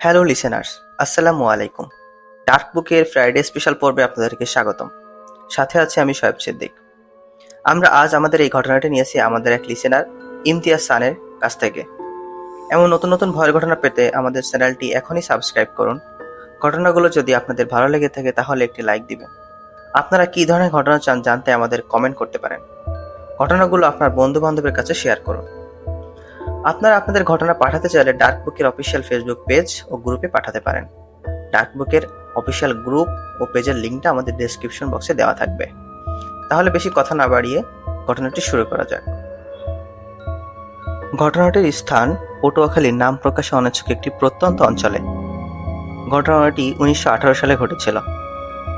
Hello listeners আসসালামু আলাইকুম dark বুকের ফ্রাইডে স্পেশাল পর্বে আপনাদেরকে স্বাগতম। সাথে আছে আমি শোয়েব সিদ্দিক। আমরা আজ আমাদের এই ঘটনাটি নিয়েছি আমাদের এক লিসেনার ইমতিয়াজ সানের কাছ থেকে। এমন নতুন নতুন ভয়ের ঘটনা পেতে আমাদের চ্যানেলটি এখনই সাবস্ক্রাইব করুন। ঘটনাগুলো যদি আপনাদের ভালো লেগে থাকে, তাহলে একটি লাইক দিবেন। আপনারা কী ধরনের ঘটনা চান জানতে আমাদের কমেন্ট করতে পারেন। ঘটনাগুলো আপনার বন্ধু বান্ধবের কাছে শেয়ার করুন। আপনারা আপনাদের ঘটনা পাঠাতে চাইলে ডার্ক বুকের অফিসিয়াল ফেসবুক পেজ ও গ্রুপে পাঠাতে পারেন। ডার্ক বুকের অফিসিয়াল গ্রুপ ও পেজের লিঙ্কটা আমাদের ডেসক্রিপশন বক্সে দেওয়া থাকবে। তাহলে বেশি কথা না বাড়িয়ে ঘটনাটি শুরু করা যাক। ঘটনাটির স্থান পটুয়াখালীর নাম প্রকাশে অনিচ্ছুক একটি প্রত্যন্ত অঞ্চলে। ঘটনাটি উনিশশো আঠারো সালে ঘটেছিল।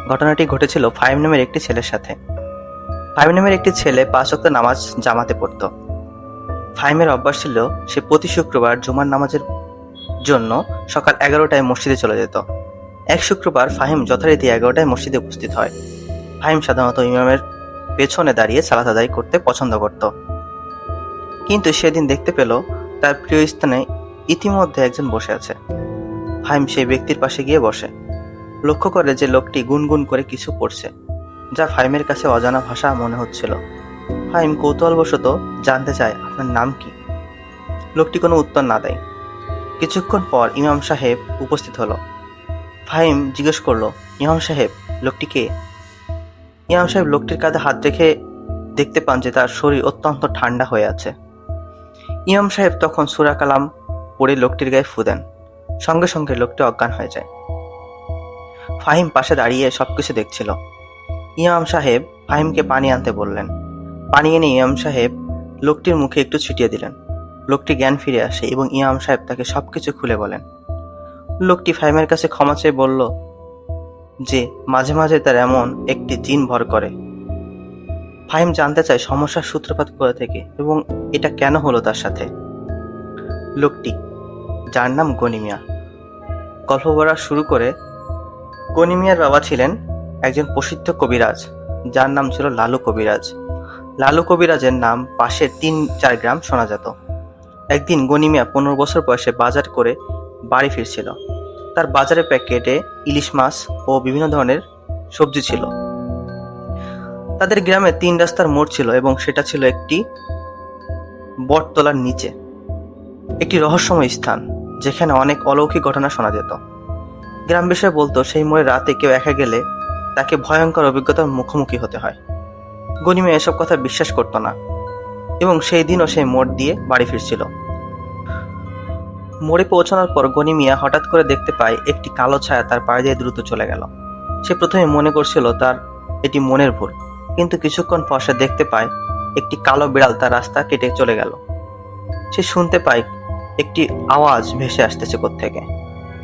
ঘটনাটি ঘটেছিল ফাইভ নামের একটি ছেলের সাথে। ফাইভ নামের একটি ছেলে পাঁচ ওয়াক্ত নামাজ জামাতে পড়তো। ফাহিমের অভ্যাস ছিল সে প্রতি শুক্রবার জুমার নামাজের জন্য সকাল এগারোটায় মসজিদে চলে যেত। এক শুক্রবার ফাহিম যথারীতি এগারোটায় মসজিদে উপস্থিত হয়। ফাহিম সাধারণত ইমামের পেছনে দাঁড়িয়ে সালাত আদায় করতে পছন্দ করত। কিন্তু সেদিন দেখতে পেল তার প্রিয় স্থানে ইতিমধ্যে একজন বসে আছে। ফাহিম সেই ব্যক্তির পাশে গিয়ে বসে। লক্ষ্য করে যে লোকটি গুনগুন করে কিছু পড়ছে। যা ফাইমের কাছে অজানা ভাষা মনে হচ্ছিল। ফাইম কৌতূহলবশত জানতে চায় আপনার নাম কি। লোকটি কোনো উত্তর না দেয়। কিছুক্ষণ পর ইমাম সাহেব উপস্থিত হলো। ফাহিম জিজ্ঞেস করল, ইমাম সাহেব, লোকটি কে? ইমাম সাহেব লোকটির কাঁধে হাত রেখে দেখতে পান যে তার শরীর অত্যন্ত ঠান্ডা হয়ে আছে। ইমাম সাহেব তখন সুরা কালাম পড়ে লোকটির গায়ে ফু দেন। সঙ্গে সঙ্গে লোকটি অজ্ঞান হয়ে যায়। ফাহিম পাশে দাঁড়িয়ে সবকিছু দেখছিল। ইমাম সাহেব ফাহিমকে পানি আনতে বললেন। পানি এনে ইমাম সাহেব লোকটির মুখে একটু ছিটিয়ে দিলেন। লোকটি জ্ঞান ফিরে আসে এবং ইমাম সাহেব তাকে সবকিছু খুলে বলেন। লোকটি ফাহিমের কাছে ক্ষমা চেয়ে বলল, যে, মাঝে মাঝে তার এমন একটি জিন ভর করে। ফাহিম জানতে চায় সমস্যার সূত্রপাত করে থেকে এবং এটা কেন হলো তার সাথে। লোকটি, যার নাম গনিমিয়া। গল্প বলা শুরু করে গনিমিয়ার বাবা ছিলেন একজন প্রসিদ্ধ কবিরাজ, যার নাম ছিল লালু কবিরাজ। লালু কবিরাজের নাম পাশের তিন চার গ্রাম শোনা যেত। একদিন গনিমিয়া পনেরো বছর বয়সে বাজার করে বাড়ি ফিরছিল। তার বাজারের প্যাকেটে ইলিশ মাছ ও বিভিন্ন ধরনের সবজি ছিল। তাদের গ্রামে তিন রাস্তার মোড় ছিল এবং সেটা ছিল একটি বটতলার নিচে। একটি রহস্যময় স্থান, যেখানে অনেক অলৌকিক ঘটনা শোনা যেত। গ্রাম বিষয়ে বলতো, সেই মোড়ে রাতে কেউ একা গেলে তাকে ভয়ঙ্কর অভিজ্ঞতার মুখোমুখি হতে হয়। গনিমা এসব কথা বিশ্বাস করত না এবং সেই দিনও সে মোড় দিয়ে বাড়ি ফিরছিল। মোড়ে পৌঁছানোর পর গনিমিয়া হঠাৎ করে দেখতে পায় একটি কালো ছায়া তার পায়ে দিয়ে দ্রুত চলে গেল। সে প্রথমে মনে করছিল তার এটি মনের ভুল, কিন্তু কিছুক্ষণ পর সে দেখতে পায় একটি কালো বিড়াল তার রাস্তা কেটে চলে গেল। সে শুনতে পায় একটি আওয়াজ ভেসে আসতেছে থেকে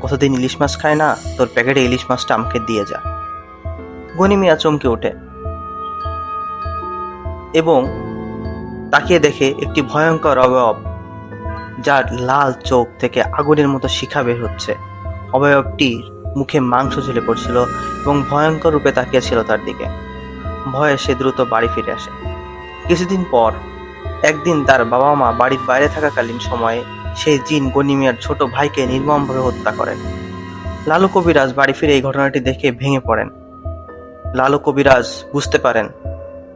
কতদিন ইলিশ মাছ খায় না? তোর প্যাকেটে ইলিশ মাছটা আমাকে দিয়ে যা। গনিমিয়া চমকে ওঠে এবং তাকিয়ে দেখে একটি ভয়ঙ্কর অবয়ব, যার লাল চোখ থেকে আগুনের মতো শিখা বের হচ্ছে। অবয়বটির মুখে মাংস ঝুলে পড়ছিল এবং ভয়ঙ্কর রূপে তাকিয়েছিল তার দিকে। ভয়ে সে দ্রুত বাড়ি ফিরে আসে। কিছুদিন পর, একদিন তার বাবা মা বাড়ির বাইরে থাকাকালীন সময়ে সেই জিন গনিমিয়ার ছোট ভাইকে নির্মমভাবে হত্যা করেন লালু কবিরাজ বাড়ি ফিরে এই ঘটনাটি দেখে ভেঙে পড়েন। লালু কবিরাজ বুঝতে পারেন,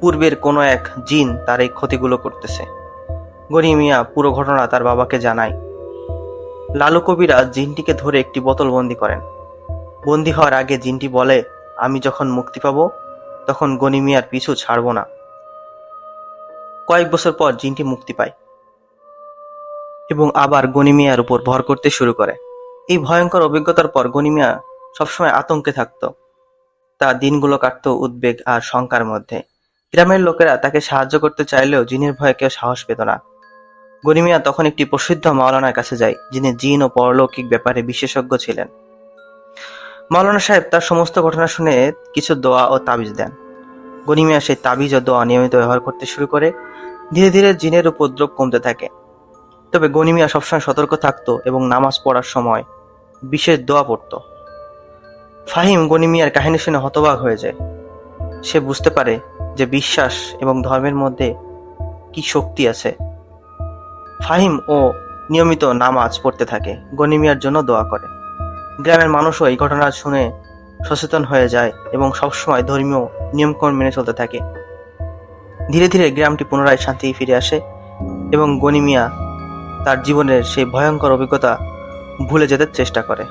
পূর্বের কোনো এক জিন তার এই ক্ষতিগুলো করতেছে। গনি মিয়া পুরো ঘটনা তার বাবাকে জানায়। লালু কবিরাজ জিনটিকে ধরে একটি বোতল বন্দি করেন। বন্দি হওয়ার আগে জিনটি বলে, আমি যখন মুক্তি পাব, তখন গনি মিয়ার পিছু ছাড়ব না। কয়েক বছর পর জিনটি মুক্তি পায় এবং আবার গনিমিয়ার উপর ভর করতে শুরু করে। এই ভয়ঙ্কর অভিজ্ঞতার পর গনিমিয়া সবসময় আতঙ্কে থাকত। তার দিনগুলো কাটত উদ্বেগ আর শঙ্কার মধ্যে। গ্রামের লোকেরা তাকে সাহায্য করতে চাইলেও জিনের ভয়ে কেউ সাহস পেত না। গনিমিয়া তখন একটি প্রসিদ্ধ মাওলানার কাছে যায়, যিনি জিন ও পরলৌকিক ব্যাপারে বিশেষজ্ঞ ছিলেন। মাওলানা সাহেব তার সমস্ত ঘটনা শুনে কিছু দোয়া ও তাবিজ দেন। গনিমিয়া সেই তাবিজ ও দোয়া নিয়মিত ব্যবহার করতে শুরু করে, ধীরে ধীরে জিনের উপদ্রব কমতে থাকে। তবে গনিমিয়া সবসময় সতর্ক থাকতো এবং নামাজ পড়ার সময় বিশেষ দোয়া পড়ত। ফাহিম গনিমিয়ার কাহিনী শুনে হতবাক হয়ে যায়। সে বুঝতে পারে যে বিশ্বাস এবং ধর্মের মধ্যে কি শক্তি আছে। ফাহিম ও নিয়মিত নামাজ পড়তে থাকে, গনিমিয়ার জন্য দোয়া করে। গ্রামের মানুষও এই ঘটনা শুনে সচেতন হয়ে যায় এবং সবসময় ধর্মীয় নিয়মকানুন মেনে চলতে থাকে। ধীরে ধীরে গ্রামটি পুনরায় শান্তি ফিরে আসে এবং গনিমিয়া তার জীবনের সেই ভয়ঙ্কর অভিজ্ঞতা ভুলে যেতে চেষ্টা করে।